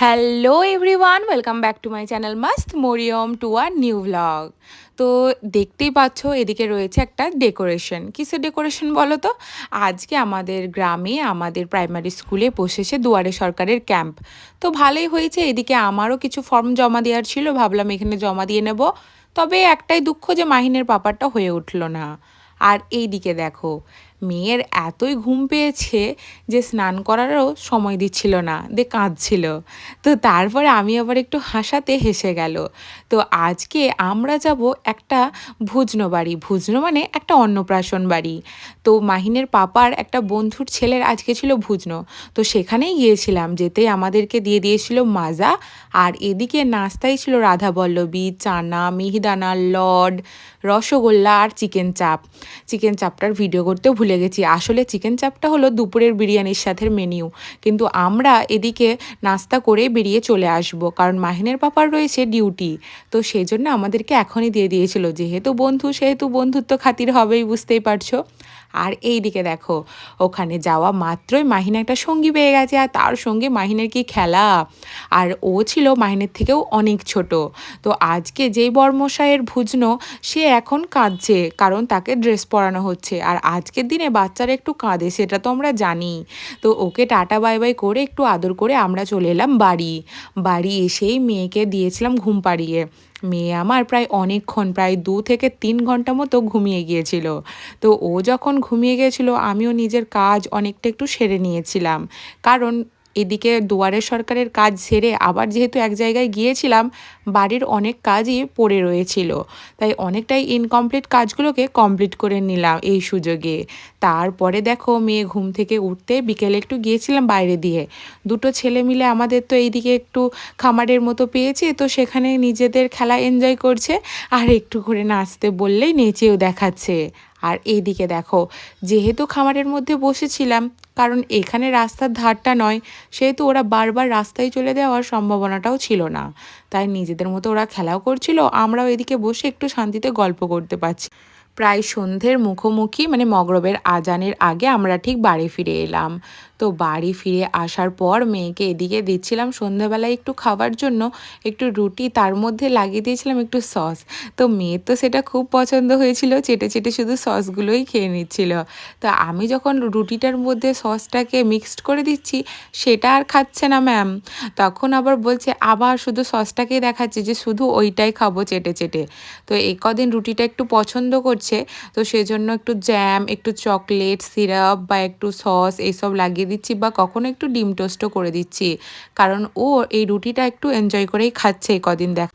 Hello everyone welcome back to my channel Mast Mariyam to our new blog তো দেখতেই পাচ্ছ, এদিকে রয়েছে একটা ডেকোরেশন কিসের ডেকোরেশন বলো তো? আজকে আমাদের গ্রামে, আমাদের প্রাইমারি স্কুলে বসেছে দুয়ারে সরকারের ক্যাম্প তো ভালোই হয়েছে, এদিকে আমারও কিছু ফর্ম জমা দেওয়ার ছিল, ভাবলাম এখানে জমা দিয়ে নেব। তবে একটাই দুঃখ যে মাহিনের পাপারটা হয়ে উঠল না। আর এই দিকে দেখো মেয়ের এতই ঘুম পেয়েছে যে স্নান করারও সময় দিচ্ছিল না, দে কাঁদছিল। তো তারপরে আমি আবার একটু হাসাতে হেসে গেল। তো আজকে আমরা যাব একটা ভুজনো বাড়ি। ভুজনো মানে একটা অন্নপ্রাশন বাড়ি। তো মাহিনের পাপার একটা বন্ধুর ছেলের আজকে ছিল ভুজনো। তো সেখানেই গিয়েছিলাম, যেতে আমাদেরকে দিয়ে দিয়েছিল মাজা। আর এদিকে নাস্তাই ছিল রাধা বল্লবী চানা, মিহিদানা, লড, রসগোল্লা আর চিকেন চাপ। চিকেন চাপটার ভিডিও করতেও গেছি। আসলে চিকেন চাপটা হলো দুপুরের বিরিয়ানির সাথে মেনিউ কিন্তু আমরা এদিকে নাস্তা করে বেরিয়ে চলে আসব, কারণ মাহিনের পাপার রয়েছে ডিউটি তো সেই জন্য আমাদেরকে এখনই দিয়ে দিয়েছিল। যেহেতু বন্ধু, সেহেতু বন্ধুত্ব খাতির হবেই, বুঝতেই পারছ? আর এই দিকে দেখো, ওখানে যাওয়া মাত্রই মাহিনা একটা সঙ্গী পেয়ে গেছে, আর তার সঙ্গে মাহিনের কি খেলা? আর ও ছিল মাহিনের থেকেও অনেক ছোট। তো আজকে যেই বর্মশাইয়ের ভুজনো, সে এখন কাঁদছে, কারণ তাকে ড্রেস পরানো হচ্ছে। আর আজকের দিনে বাচ্চারা একটু কাঁদে, সেটা তো আমরা জানি। তো ওকে টাটা বাই বাই করে একটু আদর করে আমরা চলে এলাম বাড়ি। বাড়ি এসেই মেয়েকে দিয়েছিলাম ঘুম পাড়িয়ে। মেয়ে আমার প্রায় অনেকক্ষণ, প্রায় দু থেকে তিন ঘণ্টা মতো ঘুমিয়ে গিয়েছিল। তো ও যখন ঘুমিয়ে গিয়েছিল, আমিও নিজের কাজ অনেকটা একটু সেরে নিয়েছিলাম। কারণ এদিকে দুয়ারে সরকারের কাজ সেরে আবার যেহেতু এক জায়গায় গিয়েছিলাম, বাড়ির অনেক কাজই পড়ে রয়েছিল। তাই অনেকটাই ইনকমপ্লিট কাজগুলোকে কমপ্লিট করে নিলাম এই সুযোগে। তারপরে দেখো, মেয়ে ঘুম থেকে উঠতে বিকেলে একটু গিয়েছিলাম বাইরে দিয়ে। দুটো ছেলে মিলে আমাদের তো এইদিকে একটু খামারের মতো পেয়েছে, তো সেখানে নিজেদের খেলা এনজয় করছে। আর একটু করে নাচতে বললেই নেচেও দেখাচ্ছে। আর এইদিকে দেখো, যেহেতু খামারের মধ্যে বসেছিলাম, কারণ এখানে রাস্তার ধারটা নয়, সেহেতু ওরা বারবার রাস্তায় চলে যাওয়ার সম্ভাবনাটাও ছিল না। তাই নিজেদের মতো ওরা খেলাও করছিল, আমরাও এদিকে বসে একটু শান্তিতে গল্প করতে পারছি। প্রায় সন্ধ্যের মুখোমুখি মানে মগরবের আজানের আগে আমরা ঠিক বাড়ি ফিরে এলাম। তো বাড়ি ফিরে আসার পর মেয়েকে এদিকে দিচ্ছিলাম সন্ধ্যাবেলায় একটু খাবার জন্য, একটু রুটি, তার মধ্যে লাগিয়ে দিয়েছিলাম একটু সস। তো মেয়ের তো সেটা খুব পছন্দ হয়েছিল, চেটে চেটে শুধু সসগুলোই খেয়ে নিচ্ছিল। তো আমি যখন রুটিটার মধ্যে সসটাকে মিক্সড করে দিচ্ছি, সেটা আর খাচ্ছে না ম্যাম তখন আবার বলছে, আবার শুধু সসটাকেই দেখাচ্ছে যে শুধু ওইটাই খাব চেটে চেটে। তো এই কদিন রুটিটা একটু পছন্দ করছে, তো সেজন্য একটু জ্যাম একটু চকলেট সিরাপ বা একটু সস এইসব লাগিয়ে দিচ্ছি বা কখনো একটু ডিম টোস্টও করে দিচ্ছি। কারণ ও এই রুটিটা একটু এনজয় করেই খাচ্ছে এই কদিন দেখ।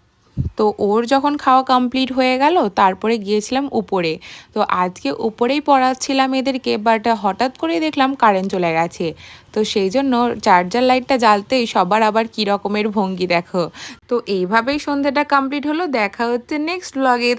তো ওর যখন খাওয়া কমপ্লিট হয়ে গেল, তারপরে গিয়েছিলাম উপরে। তো আজকে উপরেই পড়াচ্ছিলাম এদেরকে বাট হঠাৎ করেই দেখলাম কারেন্ট চলে গেছে। তো সেই জন্য চার্জার লাইটটা জ্বালতেই সবার আবার কী রকমের ভঙ্গি দেখো। তো এইভাবেই সন্ধ্যাটা কমপ্লিট হলো, দেখা হচ্ছে নেক্সট ব্লগে